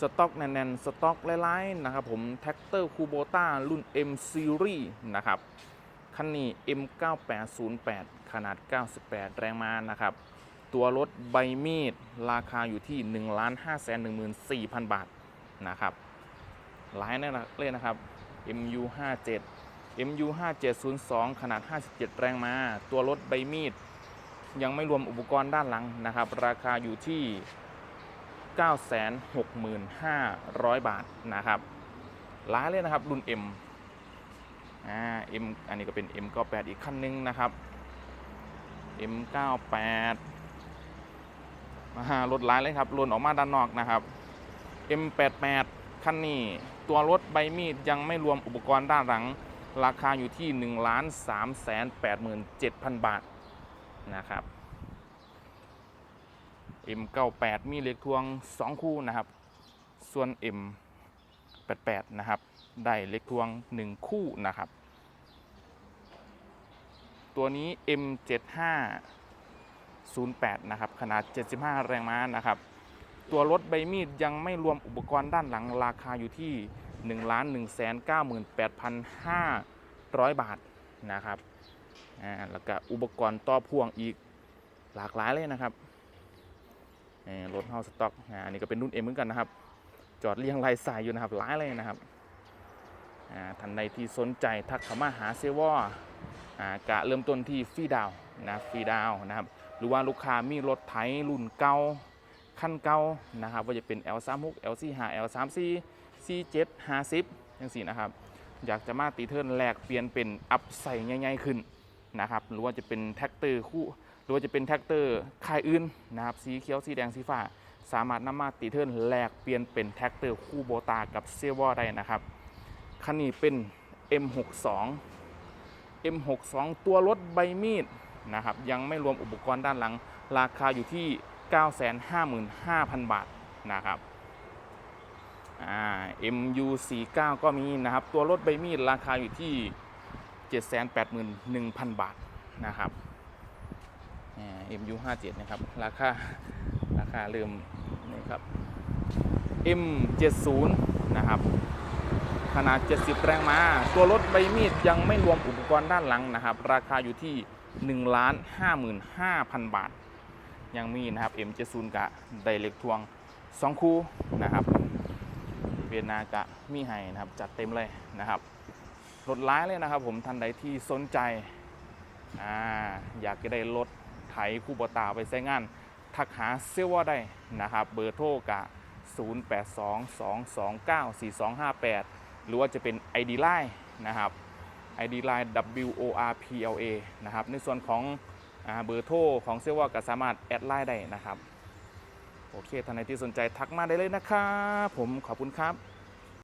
สต็อกแน่นๆสต็อกหลายๆนะครับผมแท็กเตอร์คูโบต้ารุ่น M Series นะครับคันนี้ M9808 ขนาด 98 แรงม้านะครับ ตัวรถใบมีด ราคาอยู่ที่ 1 5 1 4 0 0 0 บาทนะครับหลายแน่เลยนะครับ MU57 MU5702 ขนาด 57 แรงม้า ตัวรถใบมีด ยังไม่รวมอุปกรณ์ด้านหลังนะครับ ราคาอยู่ที่ 965,000 บาทนะครับหลายเลยนะครับรุ่น M อ่า M อันนี้ก็เป็น M98 อีกคันนึงนะครับ M98 มาหารถหลายเลยครับลนออกมาด้านนอกนะครับ M88 คันนี้ตัวรถใบมีดยังไม่รวมอุปกรณ์ด้านหลัง ราคาอยู่ที่ 1 3 8 7 0 0 0 บาทนะครับ M98 มีเหล็กทวง 2 คู่นะครับ ส่วน M88 นะครับ ได้เหล็กทวง 1 คู่นะครับ ตัวนี้ M75 08 นะครับ ขนาด 75 แรงม้านะครับ ตัวรถใบมีดยังไม่รวมอุปกรณ์ด้านหลังราคาอยู่ที่ 1 1 9 8 5 0 0 บาทนะครับ อ่า แล้วก็อุปกรณ์ต่อพ่วงอีกหลากหลายเลยนะครับ รถเฮาสต็อกอันนี้ก็เป็นรุ่น M เหมือนกันนะครับ จอดเรียงรายสายอยู่นะครับหลายเลยนะครับท่านใดที่สนใจทักเข้ามาหาเซวออ่ากะเริ่มต้นที่ฟรีดาวนะฟรีดาวนะครับ หรือว่าลูกค้ามีรถไถรุ่นเก่าขั้นเก่านะครับว่าจะเป็น L36 L45 L34 C7 50ยังสี่นะครับอยากจะมาตีเทิร์นแลกเปลี่ยนเป็นอัพใส่ง่ายๆขึ้นนะครับหรือว่าจะเป็นแท็กเตอร์คู่ รือว่าจะเป็นแท็กเตอร์ค่ายอื่นนะครับสีเขียวสีแดงสีฟ้า สามารถนำมาตีเทิร์นแลกเปลี่ยนเป็นแท็กเตอร์คู่โบตากับเซวอได้นะครับคันนี้เป็น M62 M62 ตัวรถใบมีดนะครับยังไม่รวมอุปกรณ์ด้านหลัง ราคาอยู่ที่ 955,000 บาทนะครับอ่า MU49 ก็มีนะครับ ตัวรถใบมีดราคาอยู่ที่ 781,000 บาทนะครับ อ่า MU57 นะครับ ราคา ราคาเริ่มนี่ครับ M70 นะครับ ขนาด 70 แรงม้า ตัวรถใบมีดยังไม่รวมอุปกรณ์ด้านหลังนะครับ ราคาอยู่ที่ 1 55,000 บาท ยังมีนะครับ M70 กะไดเล็กทวง 2 คู่นะครับ เวียนนากะมีให้นะครับ จัดเต็มเลยนะครับรถร้ายเลยนะครับผมท่านใดที่สนใจออยากจะได้รถ ไถคู่บตาไปใช้งานทักหาเซลว่าได้นะครับ เบอร์โทรกะ 0822294258 หรือว่าจะเป็น ID Line นะครับ ID Line W O R P L A นะครับ ในส่วนของอเบอร์โทรของเซลว่าก็สามารถแอดไลน์ได้นะครับ โอเคท่านใดที่สนใจทักมาได้เลยนะครับ ผมขอบคุณครับ